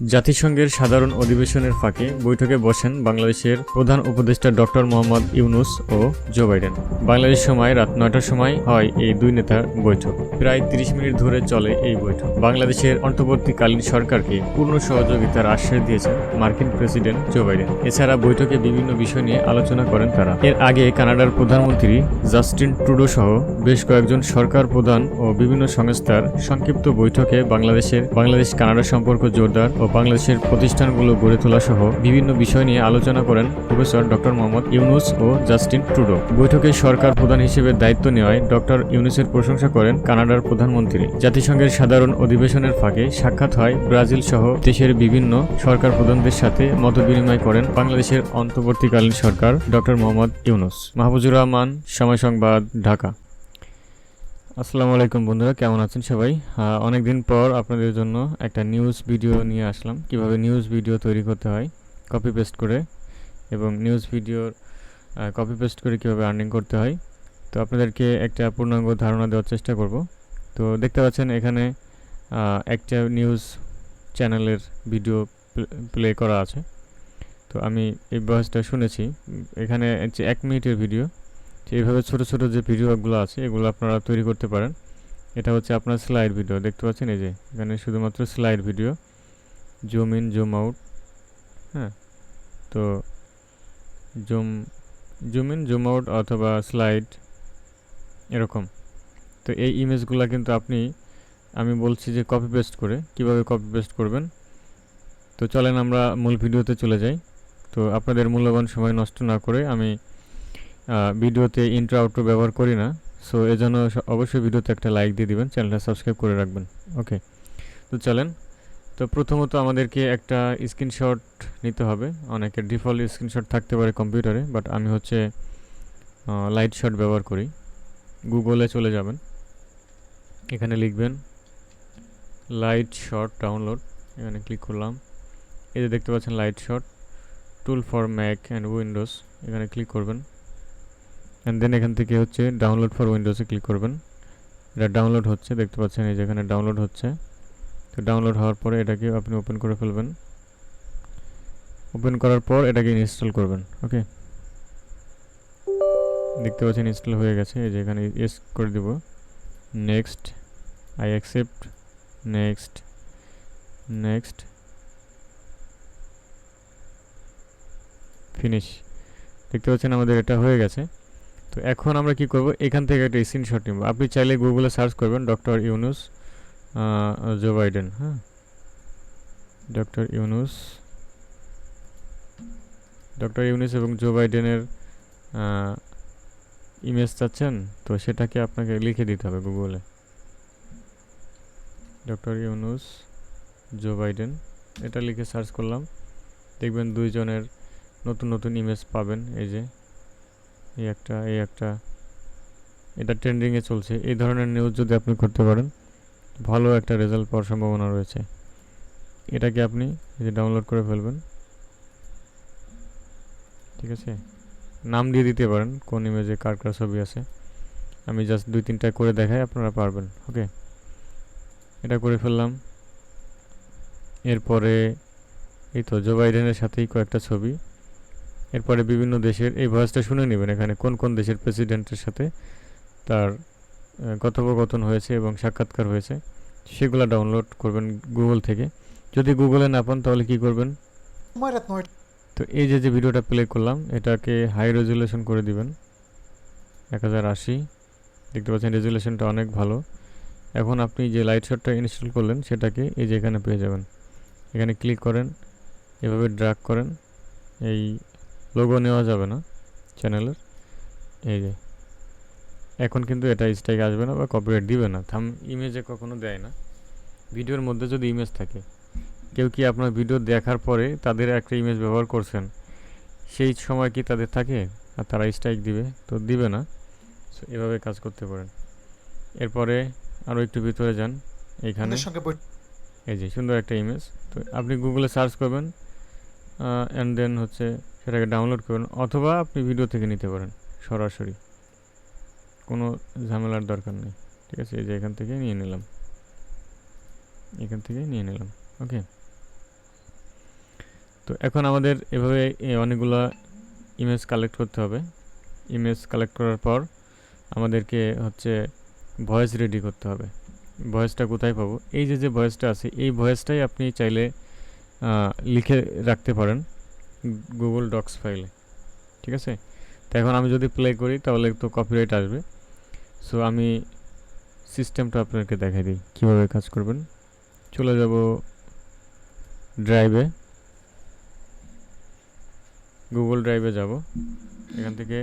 জাতিসংঘের সাধারণ অধিবেশনের ফাঁকে বৈঠকে বসেন বাংলাদেশের প্রধান উপদেষ্টা ডক্টর মোহাম্মদ ইউনুস ও জো বাইডেন। বাংলাদেশ সময় রাত নয়টার সময় হয় এই দুই নেতার বৈঠক। প্রায় তিরিশ মিনিট ধরে চলে এই বৈঠক। বাংলাদেশের অন্তর্বর্তীকালীন সরকারকে পূর্ণ সহযোগিতার আশ্বাস দিয়েছেন মার্কিন প্রেসিডেন্ট জো বাইডেন। এছাড়া বৈঠকে বিভিন্ন বিষয় নিয়ে আলোচনা করেন তারা। এর আগে কানাডার প্রধানমন্ত্রী জাস্টিন ট্রুডো সহ বেশ কয়েকজন সরকার প্রধান ও বিভিন্ন সংস্থার সংক্ষিপ্ত বৈঠকে বাংলাদেশের বাংলাদেশ কানাডা সম্পর্ক জোরদার ও বাংলাদেশের প্রতিষ্ঠানগুলো গড়ে তোলা সহ বিভিন্ন বিষয় নিয়ে আলোচনা করেন প্রফেসর ডক্টর মোহাম্মদ ইউনুস ও জাস্টিন ট্রুডো। বৈঠকে সরকার প্রধান হিসেবে দায়িত্ব নেওয়ায় ডক্টর ইউনুসের প্রশংসা করেন কানাডার প্রধানমন্ত্রী। জাতিসংঘের সাধারণ অধিবেশনের ফাঁকে সাক্ষাৎ হয় ব্রাজিল সহ দেশের বিভিন্ন সরকার প্রধানদের সাথে মতবিনিময় করেন বাংলাদেশের অন্তর্বর্তীকালীন সরকার ডক্টর মোহাম্মদ ইউনুস। মাহবুজুর রহমান, সময় সংবাদ, ঢাকা। আসসালামু আলাইকুম বন্ধুরা, কেমন আছেন সবাই? অনেক দিন পর আপনাদের জন্য একটা নিউজ ভিডিও নিয়ে আসলাম, কীভাবে নিউজ ভিডিও তৈরি করতে হয় কপি পেস্ট করে এবং নিউজ ভিডিওর কপি পেস্ট করে কীভাবে আর্নিং করতে হয়। তো আপনাদেরকে একটা পূর্ণাঙ্গ ধারণা দেওয়ার চেষ্টা করব। তো দেখতে পাচ্ছেন এখানে একটা নিউজ চ্যানেলের ভিডিও প্লে করা আছে। তো আমি এই বয়সটা শুনেছি। এখানে এক মিনিটের ভিডিও তো এইভাবে ছোট ছোট যে ভিডিওগুলো আছে, এগুলো আপনারা তৈরি করতে পারেন। এটা হচ্ছে আপনার স্লাইড ভিডিও, দেখতে পাচ্ছেন? এই যে, এখানে শুধুমাত্র slide video. Zoom in, zoom out হ্যাঁ? তো zoom zoom in, zoom out অথবা স্লাইড, এরকম। তো এই ইমেজগুলো কিন্তু আপনি, আমি বলছি যে কপি পেস্ট করে, কীভাবে কপি পেস্ট করবেন? তো চলেন আমরা মূল ভিডিওতে চলে যাই। তো আপনাদের মূল্যবান সময় নষ্ট না করে আমি ভিডিওতে ইন্ট্রো আউট্রো ব্যবহার করি না। সো এজন্য অবশ্যই ভিডিওতে একটা লাইক দিয়ে দিবেন চ্যানেলটা সাবস্ক্রাইব করে রাখবেন। ওকে তো চলেন। তো প্রথমত আমাদেরকে একটা স্ক্রিনশট নিতে হবে। অনেকের ডিফল্ট স্ক্রিনশট থাকতে পারে কম্পিউটারে বাট আমি হচ্ছে লাইট শট ব্যবহার করি। গুগলে চলে যাবেন। এখানে লিখবেন লাইট শট ডাউনলোড এখানে ক্লিক করলাম। এই যে দেখতে পাচ্ছেন Lightshot tool for Mac and Windows এখানে ক্লিক করবেন। অ্যান্ড দেন এখান থেকে হচ্ছে ডাউনলোড ফর উইন্ডোজে ক্লিক করবেন। এটা ডাউনলোড হচ্ছে, দেখতে পাচ্ছেন এই যেখানে ডাউনলোড হচ্ছে। তো ডাউনলোড হওয়ার পরে এটাকে আপনি ওপেন করে ফেলবেন। ওপেন করার পর এটাকে ইনস্টল করবেন ওকে দেখতে পাচ্ছেন ইনস্টল হয়ে গেছে, এই যে এখানে এস করে দিব। Next I accept next next finish দেখতে পাচ্ছেন আমাদের এটা হয়ে গেছে। তো এখন আমরা কি করব? এখান থেকে একটা স্ক্রিনশট নিব। আপনি চাইলে গুগলে সার্চ করবেন ডক্টর ইউনুস জো বাইডেন হ্যাঁ? ডক্টর ইউনুস ডক্টর ইউনুস এবং জো বাইডেনের ইমেজ চাচ্ছেন, তো সেটাকে আপনাকে লিখে দিতে হবে গুগলে ডক্টর ইউনুস জো বাইডেন এটা লিখে সার্চ করলাম। দেখবেন দুইজনের নতুন নতুন ইমেজ পাবেন, এই যে। এই একটা এই একটা। এটা ট্রেন্ডিংয়ে চলছে। এই ধরনের নিউজ যদি আপনি করতে পারেন, ভালো একটা রেজাল্ট পাওয়ার সম্ভাবনা রয়েছে। এটাকে আপনি যে ডাউনলোড করে ফেলবেন। ঠিক আছে? নাম দিয়ে দিতে পারেন, কোন ইমেজে কার কার ছবি আছে। আমি জাস্ট দুই তিনটা করে দেখাই, আপনারা পারবেন ওকে এটা করে ফেললাম। এরপরে এই তো জো বাইডেনের সাথেই কয়েকটা ছবি। এরপরে বিভিন্ন দেশের এই ভয়েসটা শুনে নেবেন এখানে কোন কোন দেশের প্রেসিডেন্টের সাথে তার কথোপকথন হয়েছে এবং সাক্ষাৎকার হয়েছে সেগুলো ডাউনলোড করবেন গুগল থেকে। যদি গুগলে না পান তাহলে কি করবেন? তো এই যে যে ভিডিওটা প্লে করলাম এটাকে হাই রেজুলেশন করে দিবেন। এক হাজার আশি দেখতে পাচ্ছেন রেজুলেশনটা অনেক ভালো। এখন আপনি যে লাইট শটটা ইনস্টল করলেন সেটাকে এই যে এখানে পেয়ে যাবেন। এখানে ক্লিক করেন এভাবে ড্রাগ করেন এই লোগো নেওয়া যাবে না চ্যানেলের এই যে। এখন কিন্তু এটা স্ট্রাইক আসবে না বা কপিরাইট দিবে না। থাম ইমেজে কখনো দেয় না। ভিডিওর মধ্যে যদি ইমেজ থাকে। কেউ কি আপনার ভিডিও দেখার পরে তাদের একটা ইমেজ ব্যবহার করছেন? সেই সময় কি তাদের থাকে? আর তারা স্ট্রাইক দিবে? তো দিবে না। সো এভাবে কাজ করতে পারেন। এরপরে আরও একটু ভিতরে যান। বই- এই যে সুন্দর একটা ইমেজ তো আপনি গুগলে সার্চ করবেন। অ্যান্ড দেন হচ্ছে সেটাকে ডাউনলোড করবেন অথবা আপনি ভিডিও থেকে নিতে পারেন, সরাসরি। কোনো ঝামেলার দরকার নেই, ঠিক আছে? এই যে এখান থেকে নিয়ে নিলাম। এখান থেকে নিয়ে নিলাম ওকে তো এখন আমাদের এভাবে অনেকগুলা ইমেজ কালেক্ট করতে হবে। ইমেজ কালেক্ট করার পর আমাদেরকে হচ্ছে ভয়েস রেডি করতে হবে। ভয়েসটা কোথায় পাবো? এই যে যে ভয়েসটা আছে, এই ভয়েসটাই আপনি চাইলে লিখে রাখতে পারেন। গুগল ডক্স ফাইলে ঠিক আছে? তো এখন আমি যদি প্লে করি, তাহলে তো কপিরাইট আসবে। সো আমি সিস্টেমটা আপনাকে দেখাই দিই, কীভাবে কাজ করবেন। চলে যাব ড্রাইভে গুগল ড্রাইভে যাব। এখান থেকে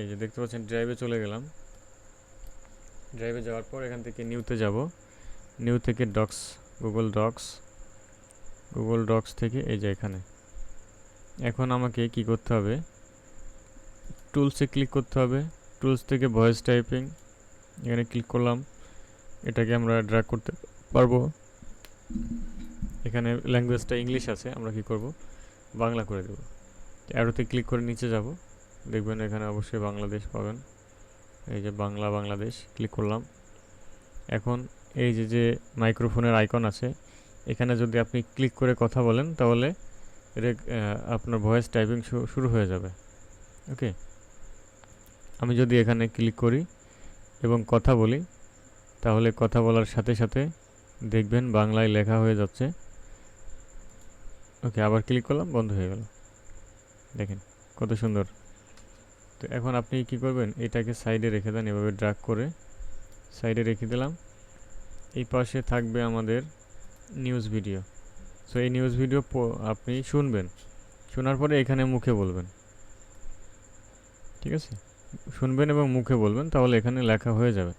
এই যে দেখতে পাচ্ছেন ড্রাইভে চলে গেলাম। ড্রাইভে যাওয়ার পর এখান থেকে নিউতে যাব। নিউ থেকে docs Google docs Google docs থেকে, এই যে এখানে। এখন আমাকে কি করতে হবে? টুলসে ক্লিক করতে হবে। টুলস থেকে ভয়েস টাইপিং এখানে ক্লিক করলাম। এটাকে আমরা ড্র্যাগ করতে পারব। এখানে ল্যাঙ্গুয়েজটা ইংলিশ আছে, আমরা কি করব? বাংলা করে দেব। অ্যারোতে ক্লিক করে নিচে যাব। দেখবেন এখানে অবশ্যই বাংলাদেশ পাবেন। এই যে বাংলা, বাংলাদেশ ক্লিক করলাম। এখন এই যে যে মাইক্রোফোনের আইকন আছে এখানে যদি আপনি ক্লিক করে কথা বলেন, তাহলে রেক- আপনার ভয়েস টাইপিং শুরু হয়ে যাবে। ওকে? আমি যদি এখানে ক্লিক করি এবং কথা বলি, তাহলে কথা বলার সাথে সাথে দেখবেন বাংলায় লেখা হয়ে যাচ্ছে। ওকে, আবার ক্লিক করলাম, বন্ধ হয়ে গেল। দেখেন, কত সুন্দর। তো এখন আপনি কি করবেন? এটাকে সাইডে রেখে দেন, এভাবে ড্রাগ করে। সাইডে রেখে দিলাম। এই পাশে থাকবে আমাদের নিউজ ভিডিও সো এই নিউজ ভিডিও আপনি শুনবেন। শোনার পরে এখানে মুখে বলবেন। ঠিক আছে? শুনবেন এবং মুখে বলবেন, তাহলে এখানে লেখা হয়ে যাবে।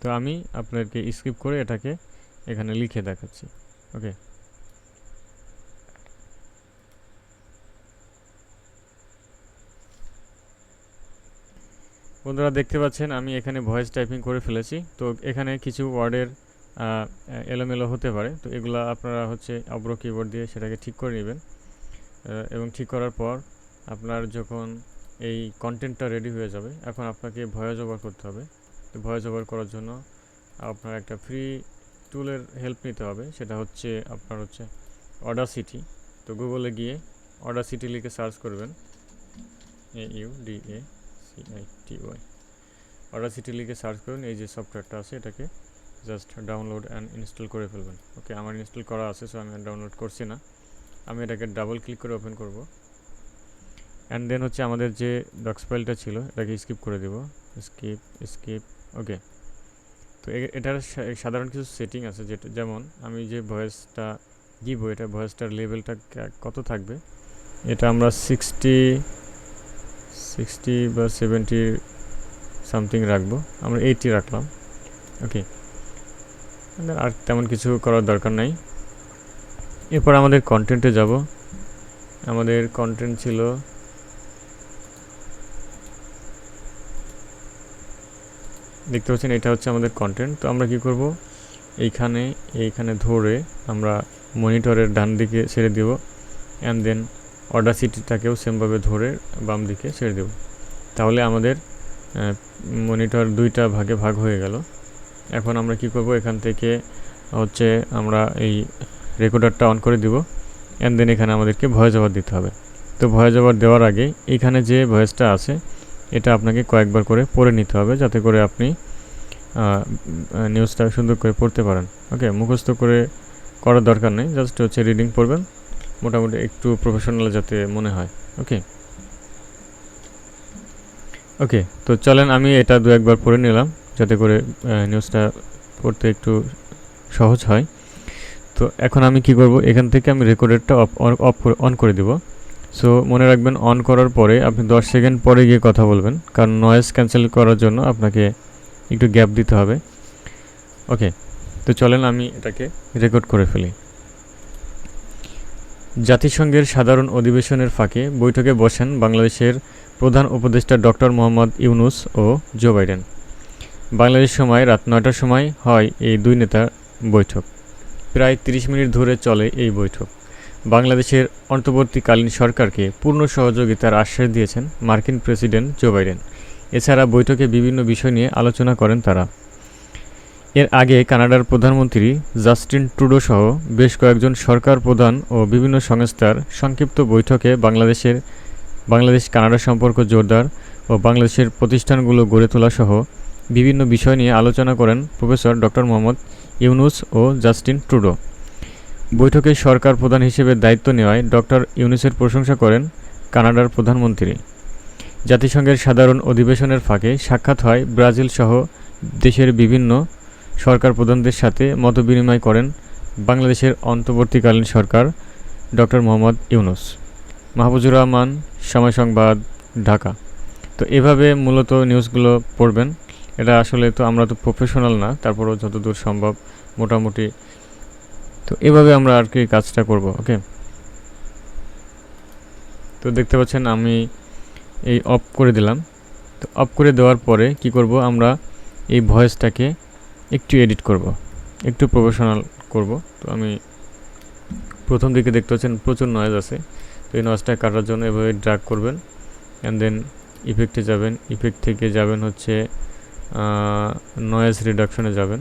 তো আমি আপনাদেরকে স্কিপ করে এটাকে এখানে লিখে দেখাচ্ছি। ওকে বন্ধুরা, দেখতে পাচ্ছেন, আমি এখানে ভয়েস টাইপিং করে ফেলেছি। তো এখানে কিছু ওয়ার্ডের এলোমেলো হতে পারে। তো এগুলো আপনারা হচ্ছে অব্র কিবোর্ড দিয়ে সেটাকে ঠিক করে নেবেন। এবং ঠিক করার পর আপনার যখন এই কন্টেন্টটা রেডি হয়ে যাবে, এখন আপনাকে ভয়েস ওভার করতে হবে। তো ভয়েস ওভার করার জন্য আপনার একটা ফ্রি টুলের হেল্প নিতে হবে। সেটা হচ্ছে আপনার হচ্ছে অর্ডার সিটি তো গুগলে গিয়ে অর্ডার সিটি লিখে সার্চ করবেন। A U D A C I T Y order city লিখে সার্চ করুন, এই যে সফটওয়্যারটা আছে এটাকে জাস্ট ডাউনলোড অ্যান্ড ইনস্টল করে ফেলবেন। ওকে আমার ইনস্টল করা আছে সো আমি ডাউনলোড করছি না। আমি এটাকে ডাবল ক্লিক করে ওপেন করব। অ্যান্ড দেন হচ্ছে আমাদের যে ডক্স ফাইলটা ছিল, এটাকে স্কিপ করে দেব। স্কিপ স্কিপ ওকে তো এটার সাধারণ কিছু সেটিং আছে, যেটা, যেমন আমি যে ভয়েসটা দিব, এটা ভয়েসটার লেভেলটা কত থাকবে? এটা আমরা সিক্সটি সিক্সটি বা সেভেন্টি সামথিং রাখব। আমরা এইটি রাখলাম। ওকে আর তেমন কিছু করার দরকার নাই। এরপর আমাদের কন্টেন্টে যাব। আমাদের কন্টেন্ট ছিল দেখতে পাচ্ছেন, এটা হচ্ছে আমাদের কন্টেন্ট তো আমরা কি করব? এইখানে এইখানে ধরে আমরা মনিটরের ডান দিকে ছেড়ে দিব অ্যান্ড দেন অর্ডার সিটিটাকেও সেমভাবে ধরে বাম দিকে ছেড়ে দেব। তাহলে আমাদের মনিটর দুইটা ভাগে ভাগ হয়ে গেল। এখন আমরা কি করব? এখান থেকে হচ্ছে আমরা এই রেকর্ডারটা অন করে দিব অ্যান্ড দেন এখানে আমাদেরকে ভয়েস ওভার দিতে হবে। তো ভয়েস ওভার দেওয়ার আগে এখানে যে ভয়েসটা আছে, এটা আপনাকে কয়েকবার করে পড়ে নিতে হবে, যাতে করে আপনি নিউজটা সুন্দর করে পড়তে পারেন। ওকে মুখস্থ করে করার দরকার নেই জাস্ট হচ্ছে রিডিং পড়বেন, মোটামুটি একটু প্রফেশনাল যাতে মনে হয়। ওকে ওকে তো চলেন, আমি এটা দু একবার পড়ে নিলাম। যাতে করে নিউজটা পড়তে একটু সহজ হয়। তো এখন আমি কি করব, এখান থেকে আমি রেকর্ডারটা অফ অফ অন করে দিব। সো মনে রাখবেন অন করার পরে আপনি 10 সেকেন্ড পরে গিয়ে কথা বলবেন, কারণ নয়েজ ক্যান্সেল করার জন্য আপনাকে একটু গ্যাপ দিতে হবে। ওকে তো চলেন আমি এটাকে রেকর্ড করে ফেলি। জাতিসংঘের সাধারণ অধিবেশনের ফাঁকে বৈঠকে বসেন বাংলাদেশের প্রধান উপদেষ্টা ডক্টর মোহাম্মদ ইউনুস ও জো বাইডেন। বাংলাদেশ সময় রাত নয়টার সময় হয় এই দুই নেতার বৈঠক। প্রায় ৩০ মিনিট ধরে চলে এই বৈঠক। বাংলাদেশের অন্তর্বর্তীকালীন সরকারকে পূর্ণ সহযোগিতার আশ্বাস দিয়েছেন মার্কিন প্রেসিডেন্ট জো বাইডেন। এছাড়া বৈঠকে বিভিন্ন বিষয় নিয়ে আলোচনা করেন তারা। এর আগে কানাডার প্রধানমন্ত্রী জাস্টিন ট্রুডো সহ বেশ কয়েকজন সরকার প্রধান ও বিভিন্ন সংস্থার সংক্ষিপ্ত বৈঠকে বাংলাদেশের বাংলাদেশ কানাডা সম্পর্ক জোরদার ও বাংলাদেশের প্রতিষ্ঠানগুলো গড়ে তোলা সহ বিভিন্ন বিষয় নিয়ে আলোচনা করেন প্রফেসর ডক্টর মোহাম্মদ ইউনুস ও জাস্টিন ট্রুডো। বৈঠকে সরকার প্রধান হিসেবে দায়িত্ব নেওয়ায় ডক্টর ইউনুসের প্রশংসা করেন কানাডার প্রধানমন্ত্রী। জাতিসংঘের সাধারণ অধিবেশনের ফাঁকে সাক্ষাৎ হয় ব্রাজিল সহ দেশের বিভিন্ন সরকার প্রধানদের সাথে মতবিনিময় করেন বাংলাদেশের অন্তর্বর্তীকালীন সরকার ডক্টর মোহাম্মদ ইউনুস। মাহবুজুর রহমান, সময় সংবাদ, ঢাকা। তো এভাবে মূলত নিউজগুলো পড়বেন। এটা আসলে তো আমরা তো প্রফেশনাল না, তারপরেও যতদূর সম্ভব মোটামুটি তো এভাবে আমরা আর কি কাজটা করব ওকে তো দেখতে পাচ্ছেন আমি এই অফ করে দিলাম। তো অফ করে দেওয়ার পরে কি করব, আমরা এই ভয়েসটাকে একটু এডিট করব, একটু প্রফেশনাল করব। তো আমি প্রথম দিকে দেখতে পাচ্ছেন প্রচুর নয়েজ আছে। তো এই নয়েজটা কাটার জন্য এভাবে ড্রাগ করবেন অ্যান্ড দেন ইফেক্টে যাবেন ইফেক্ট থেকে যাবেন হচ্ছে নয়েজ রিডাকশনে যাবেন।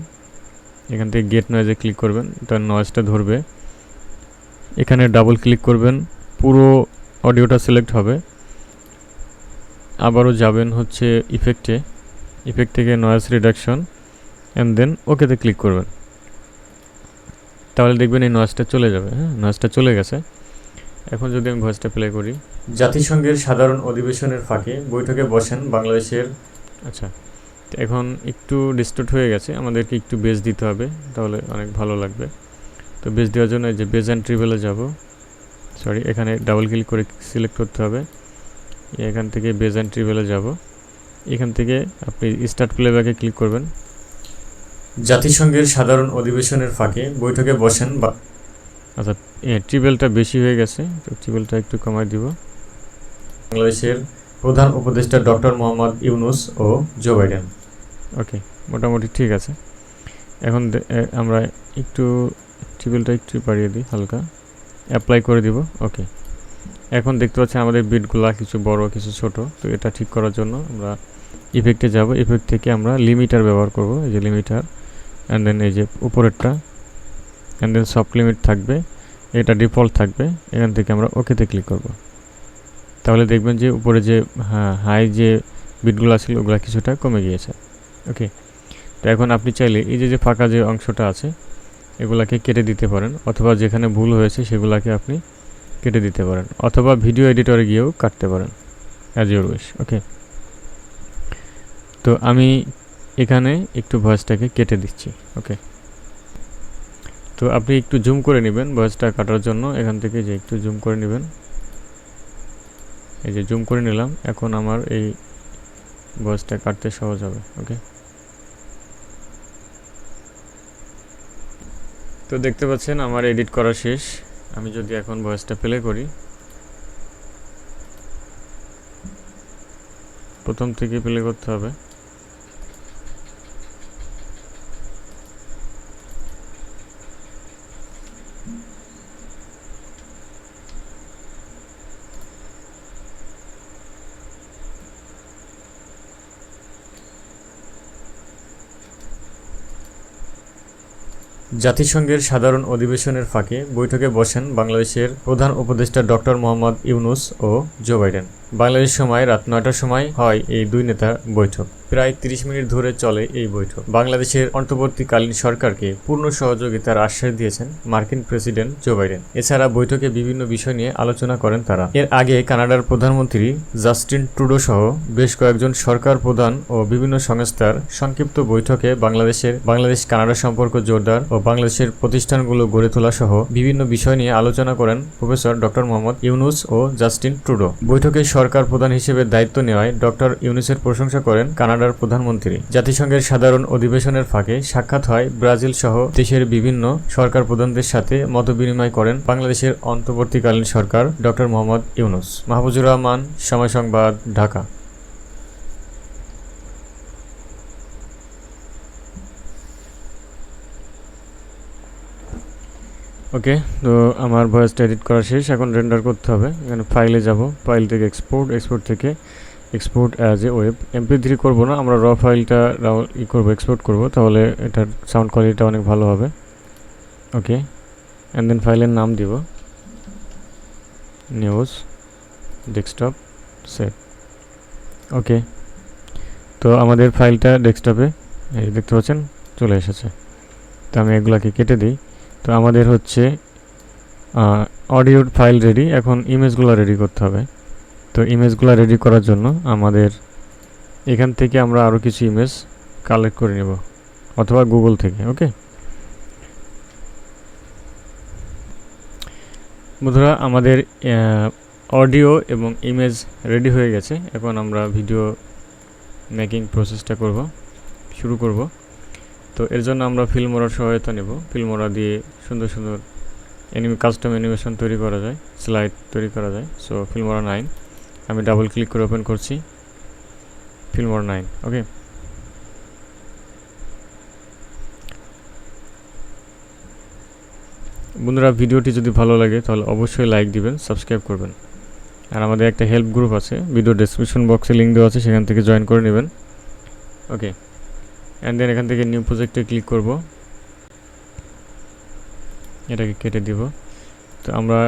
এখান থেকে গেট নয়েজে ক্লিক করবেন তার নয়েজটা ধরবে। এখানে ডাবল ক্লিক করবেন পুরো অডিওটা সিলেক্ট হবে। আবারও যাবেন হচ্ছে ইফেক্টে ইফেক্ট থেকে নয়েজ রিডাকশন অ্যান্ড দেন ওকেতে ক্লিক করবেন। তাহলে দেখবেন এই নয়েজটা চলে যাবে হ্যাঁ? নয়েজটা চলে গেছে। এখন যদি আমি ভয়েসটা প্লে করি। জাতিসংঘের সাধারণ অধিবেশনের ফাঁকে বৈঠকে বসেন বাংলাদেশের আচ্ছা। এখন একটু ডিস্টোর্ট হয়ে গেছে, আমাদেরকে একটু বেজ দিতে হবে, তাহলে অনেক ভালো লাগবে। তো বেজ দেওয়ার জন্য যে বেজ অ্যান্ড ট্রিবেলে যাব। সরি এখানে ডাবল ক্লিক করে সিলেক্ট করতে হবে। এখান থেকে বেজ অ্যান্ড ট্রিবেলে যাব। এখান থেকে আপনি স্টার্ট প্লেব্যাকে ক্লিক করবেন। জাতিসংঘের সাধারণ অধিবেশনের ফাঁকে বৈঠকে বসেন বা আচ্ছা ট্রিবেলটা বেশি হয়ে গেছে, তো ট্রিবেলটা একটু কমাই দিব। বাংলাদেশের প্রধান উপদেষ্টা ডক্টর মোহাম্মদ ইউনুস ও জো বাইডেন। ওকে মোটামুটি ঠিক আছে। এখন আমরা একটু ট্রিবেলটা একটু বাড়িয়ে দিই হালকা। অ্যাপ্লাই করে দিব ওকে এখন দেখতে পাচ্ছি আমাদের বিটগুলা কিছু বড়, কিছু ছোট, তো এটা ঠিক করার জন্য আমরা ইফেক্টে যাব। ইফেক্ট থেকে আমরা লিমিটার ব্যবহার করব, এই যে লিমিটার অ্যান্ড দেন এই যে উপরেরটা অ্যান্ড দেন সফট লিমিট থাকবে, এটা ডিফল্ট থাকবে, এখান থেকে আমরা ওকেতে ক্লিক করব। তাহলে দেখবেন যে উপরে যে হ্যাঁ হাই যে বিটগুলো ছিল ওগুলো কিছুটা কমে গিয়েছে। ওকে তো এখন আপনি চাইলে এই যে যে ফাঁকা যে অংশটা আছে, এগুলাকে কেটে দিতে পারেন, অথবা যেখানে ভুল হয়েছে সেগুলাকে আপনি কেটে দিতে পারেন, অথবা ভিডিও এডিটরে গিয়েও কাটতে পারেন অ্যাজ ইউর উইশ ওকে তো আমি এখানে একটু ভয়েসটাকে কেটে দিচ্ছি ওকে তো আপনি একটু জুম করে নেবেন ভয়েসটা কাটার জন্য, এখান থেকে যে একটু জুম করে নেবেন। এই যে জুম করে নিলাম, এখন আমার এই ভয়েসটা কাটতে সহজ হবে ওকে তো দেখতে পাচ্ছেন আমার এডিট করা শেষ। আমি যদি এখন ভয়েসটা প্লে করি, প্রথম থেকে প্লে করতে হবে। জাতিসংঘের সাধারণ অধিবেশনের ফাঁকে বৈঠকে বসেন বাংলাদেশের প্রধান উপদেষ্টা ডক্টর মোহাম্মদ ইউনুস ও জো বাইডেন। বাংলাদেশ সময় রাত নয়টার সময় হয় এই দুই নেতার বৈঠক। প্রায় তিরিশ মিনিট ধরে চলে এই বৈঠক। বাংলাদেশের অন্তর্বর্তীকালীন সরকারকে পূর্ণ সহযোগিতার আশ্বাস দিয়েছেন মার্কিন প্রেসিডেন্ট জো বাইডেন। এছাড়া বৈঠকে বিভিন্ন বিষয় নিয়ে আলোচনা করেন তারা। এর আগে কানাডার প্রধানমন্ত্রী জাস্টিন ট্রুডো সহ বেশ কয়েকজন সরকার প্রধান ও বিভিন্ন সংস্থার সংক্ষিপ্ত বৈঠকে বাংলাদেশের বাংলাদেশ কানাডা সম্পর্ক জোরদার ও বাংলাদেশের প্রতিষ্ঠানগুলো গড়ে তোলা সহ বিভিন্ন বিষয় নিয়ে আলোচনা করেন প্রফেসর ডক্টর মোহাম্মদ ইউনুস ও জাস্টিন ট্রুডো। বৈঠকে সরকার প্রধান হিসেবে দায়িত্ব নেওয়ায় ডক্টর ইউনিসের প্রশংসা করেন কানাডার প্রধানমন্ত্রী। জাতিসংঘের সাধারণ অধিবেশনের ফাঁকে সাক্ষাৎ হয় ব্রাজিল সহ দেশের বিভিন্ন সরকার প্রধানদের সাথে মত বিনিময় করেন বাংলাদেশের অন্তর্বর্তীকালীন সরকার ডক্টর মোহাম্মদ ইউনুস। মাহবুজুর রহমান, সময় সংবাদ, ঢাকা। ওকে তো আমার ভয়েসটা এডিট করা শেষ। এখন রেন্ডার করতে হবে। এখানে ফাইলে যাব। ফাইল থেকে এক্সপোর্ট এক্সপোর্ট থেকে export as a wave MP three করব না, আমরা র ফাইলটা ই করব এক্সপোর্ট করব। তাহলে এটার সাউন্ড কোয়ালিটিটা অনেক ভালো হবে। ওকে অ্যান্ড দেন ফাইলের নাম দিব। নিউজ ডেস্কটপ সেট ওকে তো আমাদের ফাইলটা ডেস্কটপে এই দেখতে পাচ্ছেন, চলে এসেছে। তো আমি এগুলাকে কেটে দিই। তো আমাদের হচ্ছে অডিওর ফাইল রেডি এখন ইমেজগুলো রেডি করতে হবে। তো ইমেজগুলো রেডি করার জন্য আমাদের এখান থেকে আমরা আরও কিছু ইমেজ কালেক্ট করে নেব, অথবা গুগল থেকে ওকে বন্ধুরা, আমাদের অডিও এবং ইমেজ রেডি হয়ে গেছে। এখন আমরা ভিডিও মেকিং প্রসেসটা করব, শুরু করব। তো এর জন্য আমরা ফিল্মোরার সহায়তা নেব। ফিল্মোরা দিয়ে সুন্দর সুন্দর অ্যানিমে কাস্টম অ্যানিমেশন তৈরি করা যায় স্লাইড তৈরি করা যায়। সো ফিল্মোরা নাইন আমি ডাবল ক্লিক করে ওপেন করছি। ফিল্মোরা নাইন ওকে বন্ধুরা, ভিডিওটি যদি ভালো লাগে, তাহলে অবশ্যই লাইক দিবেন সাবস্ক্রাইব করবেন। আর আমাদের একটা হেল্প গ্রুপ আছে ভিডিও ডেসক্রিপশন বক্সে লিঙ্ক দেওয়া আছে, সেখান থেকে জয়েন করে নেবেন। ওকে অ্যান্ড দেন এখান থেকে নিউ প্রজেক্টে ক্লিক করব। এটাকে কেটে দিব। তো আমরা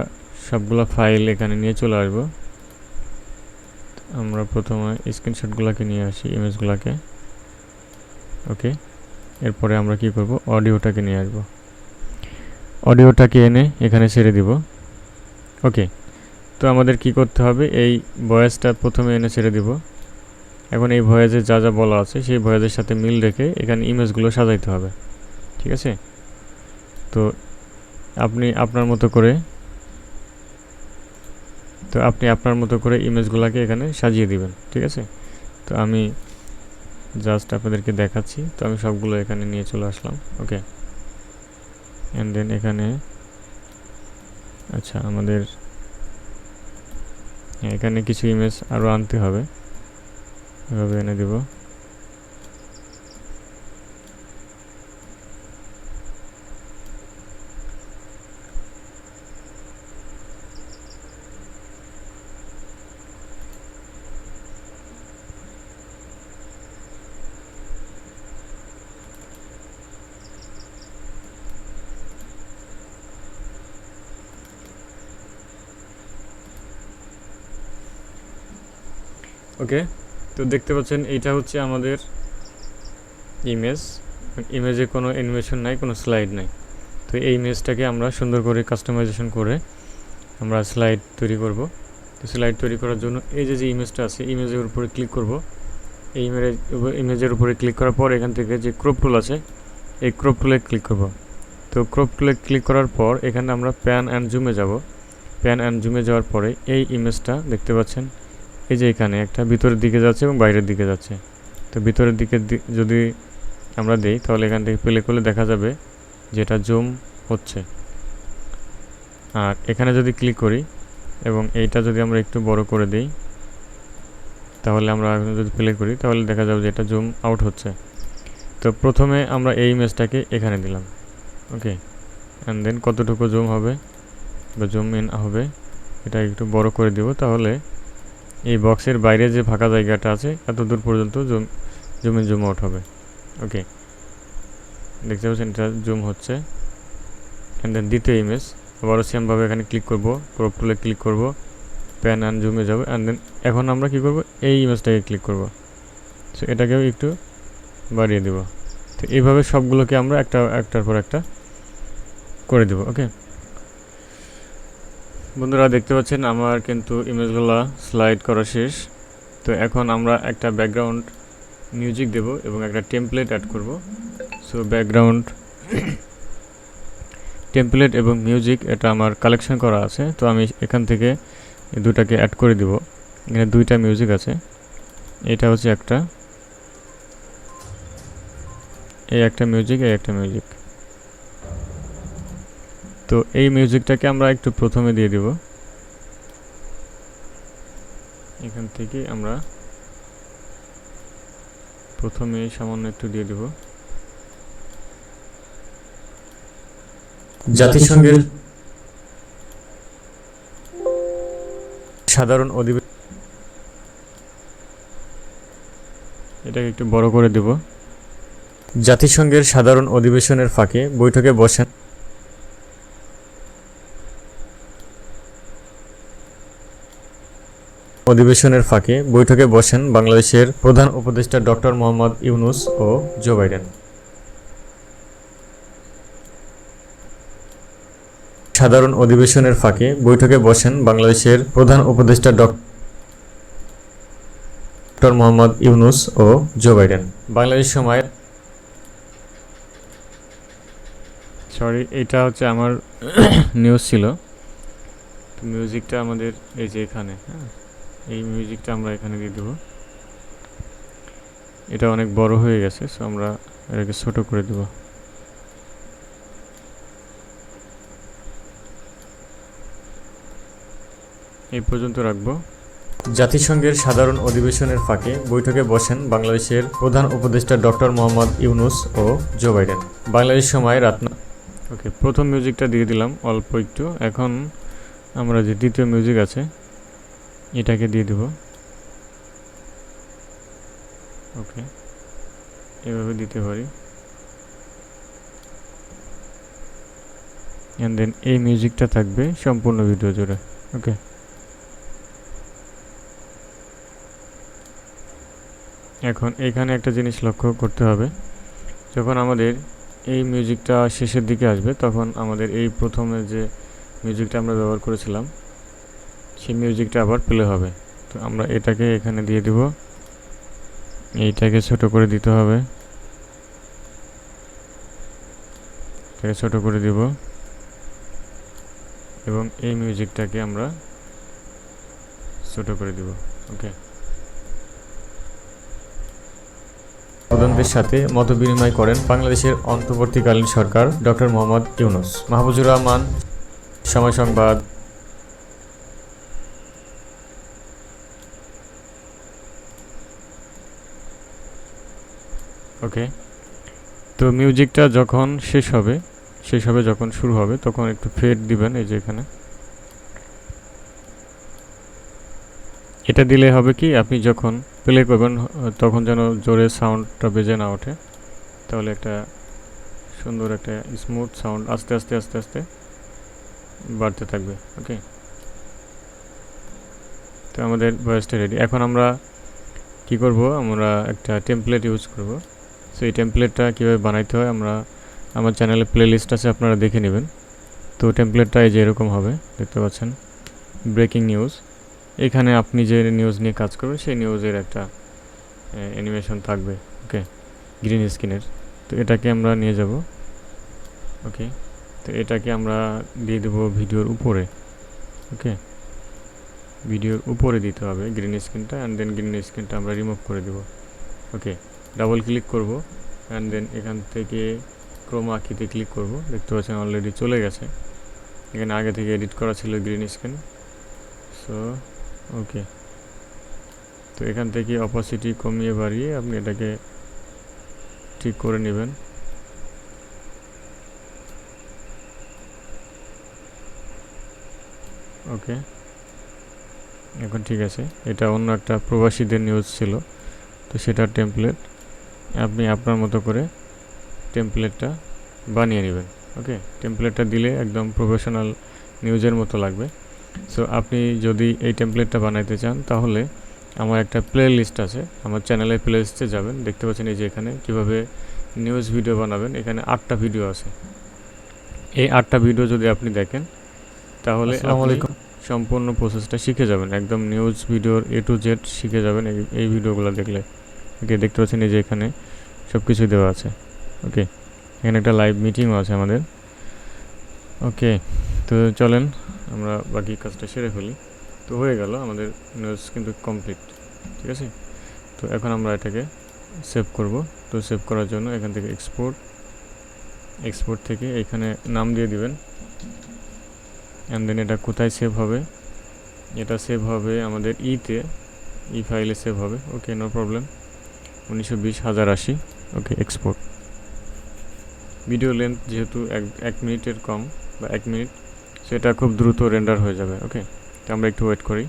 সবগুলো ফাইল এখানে নিয়ে চলে আসব। আমরা প্রথমে স্ক্রিনশটগুলোকে নিয়ে আসি ইমেজগুলোকে ওকে এরপরে আমরা কি করব? অডিওটাকে নিয়ে আসব। অডিওটাকে এনে এখানে ছেড়ে দিব। ওকে তো আমাদের কি করতে হবে? এই ভয়েসটা প্রথমে এনে ছেড়ে দিব। এখন এই ভয়েসে যা যা বলা আছে, সেই ভয়েজের সাথে মিল রেখে এখানে ইমেজগুলো সাজাইতে হবে। ঠিক আছে? তো আপনি আপনার মতো করে, তো আপনি আপনার মতো করে ইমেজগুলোকে এখানে সাজিয়ে দিবেন। ঠিক আছে? তো আমি জাস্ট আপনাদেরকে দেখাচ্ছি। তো আমি সবগুলো এখানে নিয়ে চলে আসলাম। ওকে? অ্যান্ড দেন এখানে আচ্ছা আমাদের, এখানে কিছু ইমেজ আরও আনতে হবে। এভাবে এনে দেব। ওকে তো দেখতে পাচ্ছেন, এইটা হচ্ছে আমাদের ইমেজ ইমেজে কোনো অ্যানিমেশন নাই, কোনো স্লাইড নাই। তো এই ইমেজটাকে আমরা সুন্দর করে কাস্টমাইজেশন করে আমরা স্লাইড তৈরি করব। তো স্লাইড তৈরি করার জন্য এই যে যে ইমেজটা আছে ইমেজের উপরে ক্লিক করব। এই ইমেজ ইমেজের উপরে ক্লিক করার পর এখান থেকে যে ক্রপ টুল আছে, এই ক্রপ টুলে ক্লিক করব। তো ক্রপ টুলে ক্লিক করার পর এখানে আমরা প্যান অ্যান্ড জুমে যাব। প্যান অ্যান্ড জুমে যাওয়ার পরে এই ইমেজটা দেখতে পাচ্ছেন এই যে এখানে একটা ভিতরের দিকে যাচ্ছে এবং বাইরের দিকে যাচ্ছে। তো ভিতরের দিকে যদি আমরা দেই, তাহলে এখান থেকে প্লে করলে দেখা যাবে যেটা জুম হচ্ছে। আর এখানে যদি ক্লিক করি এবং এইটা যদি আমরা একটু বড় করে দিই, তাহলে আমরা যদি প্লে করি, তাহলে দেখা যাবে যে এটা জুম আউট হচ্ছে। তো প্রথমে আমরা এই ইমেজটাকে এখানে দিলাম। ওকে? অ্যান্ড দেন কতটুকু জুম হবে বা জুম ইন হবে, এটা একটু বড় করে দিব, তাহলে এই বক্সের বাইরে যে ফাঁকা জায়গাটা আছে, এত দূর পর্যন্ত জুম জুম জুম আউট হবে। ওকে দেখতে পাচ্ছেন, এটা জুম হচ্ছে। অ্যান্ড দেন দ্বিতীয় ইমেজ আবারও সেমভাবে এখানে ক্লিক করব ক্রপ টুলে ক্লিক করব প্যান অ্যান্ড জুমে যাব অ্যান্ড দেন এখন আমরা কি করব? এই ইমেজটাকে ক্লিক করব। সো এটাকেও একটু বাড়িয়ে দেব। তো এইভাবে সবগুলোকে আমরা একটা একটার পর একটা করে দেব ওকে বন্ধুরা দেখতে পাচ্ছেন, আমার কিন্তু ইমেজগুলো স্লাইড করা শেষ। তো এখন আমরা একটা ব্যাকগ্রাউন্ড মিউজিক দেব এবং একটা টেমপ্লেট অ্যাড করব। সো ব্যাকগ্রাউন্ড টেমপ্লেট এবং মিউজিক এটা আমার কালেকশন করা আছে। তো আমি এখান থেকে দুটাকে অ্যাড করে দিব। এখানে দুইটা মিউজিক আছে। এটা হচ্ছে একটা, এই একটা মিউজিক এই একটা মিউজিক তো এই মিউজিকটাকে আমরা একটু প্রথমে দিয়ে দিব। এখান থেকে আমরা প্রথমে সামান্য একটু দিয়ে দিব। জাতিসংঘের সাধারণ অধিবেশন এটাকে একটু বড় করে দেব। জাতিসংঘের সাধারণ অধিবেশনের ফাঁকে বৈঠকে বসেন অধিবেশনের ফাঁকে বৈঠকে বসেন বাংলাদেশের প্রধান উপদেষ্টা ডক্টর মোহাম্মদ ইউনুস ও জো বাইডেন। সাধারণ অধিবেশনের ফাঁকে বৈঠকে বসেন বাংলাদেশের প্রধান উপদেষ্টা ডক্টর মোহাম্মদ ইউনুস ও জো বাইডেন। বাংলাদেশ সময় সরি এটা হচ্ছে আমার নিউজ ছিল। মিউজিকটা আমাদের এই যে এখানে হ্যাঁ। এই মিউজিকটা আমরা এখানে দিয়ে দেবো। এটা অনেক বড় হয়ে গেছে সো আমরা এটাকে ছোট করে দেবো। এই পর্যন্ত রাখব। জাতিসংঘের সাধারণ অধিবেশনের ফাঁকে বৈঠকে বসেন বাংলাদেশের প্রধান উপদেষ্টা ডক্টর মোহাম্মদ ইউনুস ও জো বাইডেন। বাংলাদেশ সময় রাত ন- ওকে, প্রথম মিউজিকটা দিয়ে দিলাম, অল্প একটু। এখন আমরা যে দ্বিতীয় মিউজিক আছে এটাকে দিয়ে দেব। ওকে, এভাবে দিতে পারি। অ্যান্ড দেন এই মিউজিকটা থাকবে সম্পূর্ণ ভিডিও জুড়ে, ওকে? এখন এখানে একটা জিনিস লক্ষ্য করতে হবে। যখন আমাদের এই মিউজিকটা শেষের দিকে আসবে, তখন আমাদের এই প্রথমে যে মিউজিকটা আমরা ব্যবহার করেছিলাম সেই মিউজিকটা আবার প্লে হবে। তো আমরা এটাকে এখানে দিয়ে দিব। এইটাকে ছোট করে দিতে হবে। এটাকে ছোট করে দিব। এবং এই মিউজিকটাকে আমরা ছোট করে দিব। ওকে সাথে মত বিনিময় করেন বাংলাদেশের অন্তর্বর্তীকালীন সরকার ডক্টর মোহাম্মদ ইউনুস। মাহবুজুর রহমান, সময় সংবাদ। ওকে তো মিউজিকটা যখন শেষ হবে শেষ হবে যখন শুরু হবে, তখন একটু ফেড দিবেন এই যে এখানে। এটা দিলে হবে কি, আপনি যখন প্লে করবেন, তখন যেন জোরে সাউন্ডটা বেজে না ওঠে। তাহলে একটা সুন্দর একটা স্মুথ সাউন্ড আস্তে আস্তে আস্তে আস্তে বাড়তে থাকবে ওকে তো আমাদের ভয়েসটা রেডি এখন আমরা কি করব, আমরা একটা টেমপ্লেট ইউজ করব। সো এই টেমপ্লেটটা কীভাবে বানাইতে হয় আমরা, আমার চ্যানেলে প্লেলিস্ট আছে, আপনারা দেখে নেবেন। তো টেমপ্লেটটা এই যে এরকম হবে, দেখতে পাচ্ছেন? ব্রেকিং নিউজ এখানে আপনি যে নিউজ নিয়ে কাজ করবেন, সেই নিউজের একটা অ্যানিমেশন থাকবে ওকে গ্রিন স্ক্রিনের তো এটাকে আমরা নিয়ে যাব ওকে তো এটাকে আমরা দিয়ে দেবো ভিডিওর উপরে ওকে ভিডিওর উপরে দিতে হবে গ্রিন স্ক্রিনটা অ্যান্ড দেন গ্রিন স্ক্রিনটা আমরা রিমুভ করে দেব ওকে ডাবল ক্লিক করব অ্যান্ড দেন এখান থেকে ক্রোমা আঁকিতে ক্লিক করব। দেখতে পাচ্ছেন অলরেডি চলে গেছে। এখানে আগে থেকে এডিট করা ছিল গ্রিন স্ক্রিন সো ওকে তো এখান থেকে অপাসিটি কমিয়ে বাড়িয়ে আপনি এটাকে ঠিক করে নেবেন। ওকে এখন ঠিক আছে। এটা অন্য একটা প্রবাসীদের নিউজ ছিল। তো সেটা টেমপ্লেট আপনি আপনার মতো করে টেমপ্লেটটা বানিয়ে নেবেন ওকে টেমপ্লেটটা দিলে একদম প্রফেশনাল নিউজের মতো লাগবে। সো আপনি যদি এই টেমপ্লেটটা বানাইতে চান তাহলে আমার একটা প্লে লিস্ট আছে। আমার চ্যানেলের প্লে লিস্টে যাবেন দেখতে পাচ্ছেন এই যে এখানে কীভাবে নিউজ ভিডিও বানাবেন। এখানে আটটা ভিডিও আছে। এই আটটা ভিডিও যদি আপনি দেখেন তাহলে সম্পূর্ণ প্রসেসটা শিখে যাবেন। একদম নিউজ ভিডিওর এ টু জেড শিখে যাবেন এই এই ভিডিওগুলো দেখলে। ওকে দেখতে পাচ্ছেন এই যে এখানে সব কিছুই দেওয়া আছে। ওকে এখানে একটা লাইভ মিটিংও আছে আমাদের। ওকে তো চলেন আমরা বাকি কাজটা সেরে ফেলি। তো হয়ে গেল, আমাদের নিউজ কিন্তু কমপ্লিট ঠিক আছে? তো এখন আমরা এটাকে সেভ করব। তো সেভ করার জন্য এখান থেকে এক্সপোর্ট এক্সপোর্ট থেকে এখানে নাম দিয়ে দিবেন। অ্যান্ড দেন এটা কোথায় সেভ হবে? এটা সেভ হবে আমাদের ইতে ই ফাইলে সেভ হবে। ওকে নো প্রবলেম উনিশশো বিশ হাজার আশি। ওকে এক্সপোর্ট ভিডিও লেন্থ যেহেতু এক এক মিনিটের কম বা এক মিনিট, সেটা খুব দ্রুত রেন্ডার হয়ে যাবে, ওকে? তো আমরা একটু ওয়েট করি।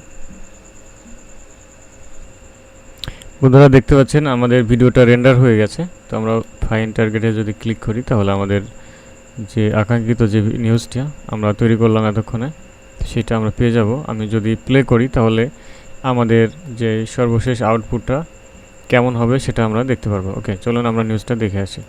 বন্ধুরা, দেখতে পাচ্ছেন আমাদের ভিডিওটা রেন্ডার হয়ে গেছে। তো আমরা ফাইন টার্গেটে যদি ক্লিক করি, তাহলে আমাদের যে আকাঙ্ক্ষিত যে নিউজটা আমরা তৈরি করলাম এতক্ষণে, সেটা আমরা পেয়ে যাব। আমি যদি প্লে করি, তাহলে আমাদের যে সর্বশেষ আউটপুটটা কেমন হবে সেটা আমরা দেখতে পারব। ওকে, চলুন আমরা নিউজটা দেখে আসি।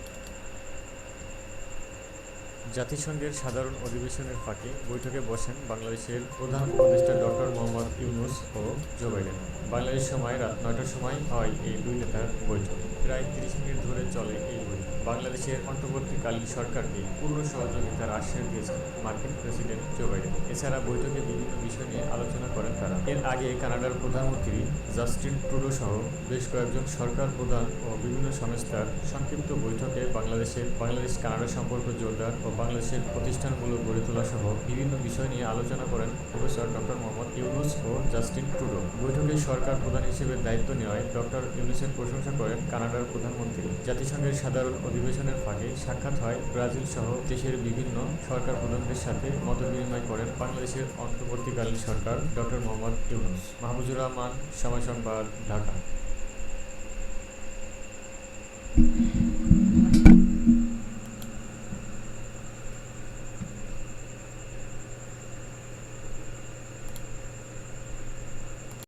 জাতিসংঘের সাধারণ অধিবেশনের ফাঁকে বৈঠকে বসেন বাংলাদেশের প্রধান উপদেষ্টা ডক্টর মোহাম্মদ ইউনুস ও জো বাইডেন। বাংলাদেশ সময় রাত নয়টার সময় হয় এই দুই নেতার বৈঠক। প্রায় তিরিশ মিনিট ধরে চলে এই বৈঠক। বাংলাদেশের অন্তর্বর্তীকালীন সরকারকে পূর্ণ সহযোগিতার আশ্বাস দিয়েছেন মার্কিন প্রেসিডেন্ট জো বাইডেন। এছাড়া বৈঠকে বিভিন্ন বিষয় নিয়ে আলোচনা করেন তারা। এর আগে কানাডার প্রধানমন্ত্রী জাস্টিন ট্রুডো সহ বেশ কয়েকজন সরকার প্রধান ও বিভিন্ন সংস্থার সংক্ষিপ্ত বৈঠকে বাংলাদেশের, বাংলাদেশ কানাডা সম্পর্ক জোরদার ও বাংলাদেশের প্রতিষ্ঠানগুলো গড়ে তোলা সহ বিভিন্ন বিষয় নিয়ে আলোচনা করেন প্রফেসর ডক্টর মোহাম্মদ ইউনুস ও জাস্টিন ট্রুডো। বৈঠকে সরকার প্রধান হিসেবে দায়িত্ব নেওয়ায় ডক্টর ইউনুসের প্রশংসা করেন কানাডার প্রধানমন্ত্রী। জাতিসংঘের সাধারণ অধিবেশনের ফাঁকে সাক্ষাৎ হয় ব্রাজিল সহ দেশের বিভিন্ন সরকার প্রধানদের সাথে মত বিনিময় করেন বাংলাদেশের অন্তর্বর্তীকালীন সরকার ডক্টর মোহাম্মদ ইউনুস। মাহবুজুর রহমান সময় সংবাদ ঢাকা।